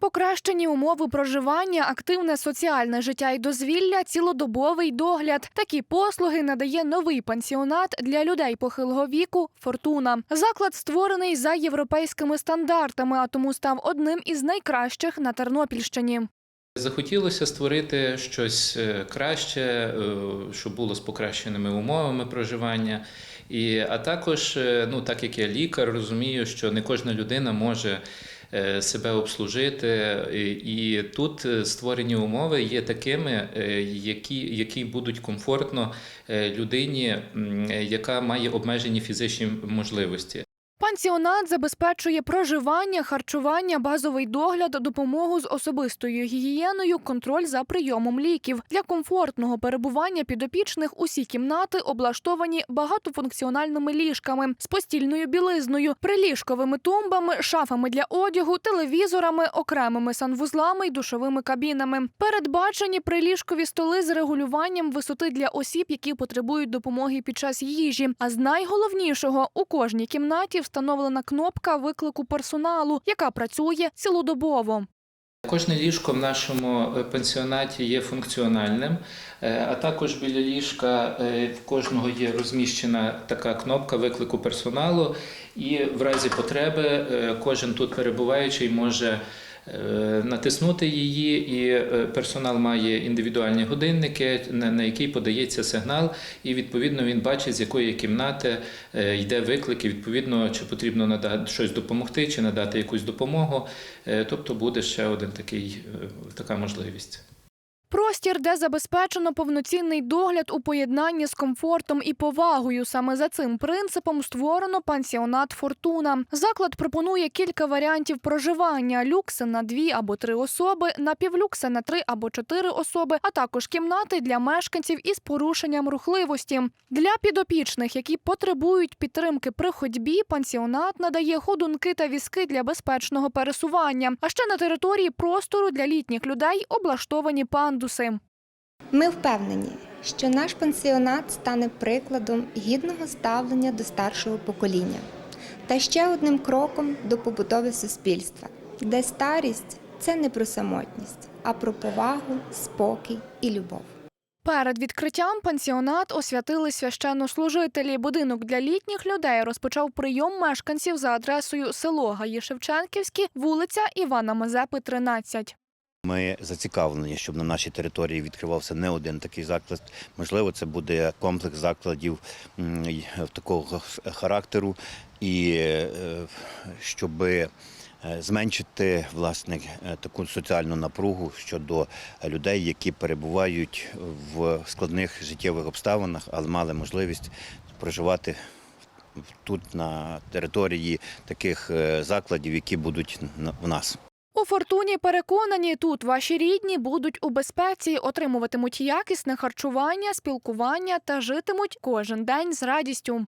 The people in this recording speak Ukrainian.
Покращені умови проживання, активне соціальне життя і дозвілля, цілодобовий догляд. Такі послуги надає новий пансіонат для людей похилого віку Фортуна. Заклад створений за європейськими стандартами, а тому став одним із найкращих на Тернопільщині. Захотілося створити щось е, краще, е, щоб було з покращеними умовами проживання. І, а також, е, ну, так як я лікар, розумію, що не кожна людина може себе обслужити. І, тут е, створені умови є такими, е, які, які будуть комфортно е, людині, яка має обмежені фізичні можливості. Пансіонат забезпечує проживання, харчування, базовий догляд, допомогу з особистою гігієною, контроль за прийомом ліків. Для комфортного перебування підопічних усі кімнати облаштовані багатофункціональними ліжками з постільною білизною, приліжковими тумбами, шафами для одягу, телевізорами, окремими санвузлами й душовими кабінами. Передбачені приліжкові столи з регулюванням висоти для осіб, які потребують допомоги під час їжі. А з найголовнішого у кожній кімнаті встановлена кнопка виклику персоналу, яка працює цілодобово. Кожне ліжко в нашому е, пансіонаті є функціональним, е, а також біля ліжка е, в кожного є розміщена така кнопка виклику персоналу, і в разі потреби кожен тут перебуваючий може натиснути її, і е, персонал має індивідуальні годинники, на який подається сигнал, і відповідно він бачить, з якої кімнати е, йде виклик, і відповідно чи потрібно надати щось допомогти, чи надати якусь допомогу. Е, Тобто буде ще один такий е, така можливість. Простір, де забезпечено повноцінний догляд у поєднанні з комфортом і повагою. Саме за цим принципом створено пансіонат Фортуна. Заклад пропонує кілька варіантів проживання: люкси на дві або три особи, напівлюкси на три або чотири особи, а також кімнати для мешканців із порушенням рухливості. Для підопічних, які потребують підтримки при ходьбі, пансіонат надає ходунки та візки для безпечного пересування. А ще на території простору для літніх людей облаштовані пандуси. Ми впевнені, що наш пансіонат стане прикладом гідного ставлення до старшого покоління та ще одним кроком до побудови суспільства, де старість це не про самотність, а про повагу, спокій і любов. Перед відкриттям пансіонат освятили священнослужителі. Будинок для літніх людей розпочав прийом мешканців за адресою село Гаї Шевченківські, вулиця Івана Мазепи, 13. Ми зацікавлені, щоб на нашій території відкривався не один такий заклад. Можливо, це буде комплекс закладів такого характеру, і е, щоб зменшити власне е, таку соціальну напругу щодо людей, які перебувають в складних життєвих обставинах, але мали можливість проживати тут на території таких е, закладів, які будуть в нас. Фортуні переконані, тут ваші рідні будуть у безпеці, отримуватимуть якісне харчування, спілкування та житимуть кожен день з радістю.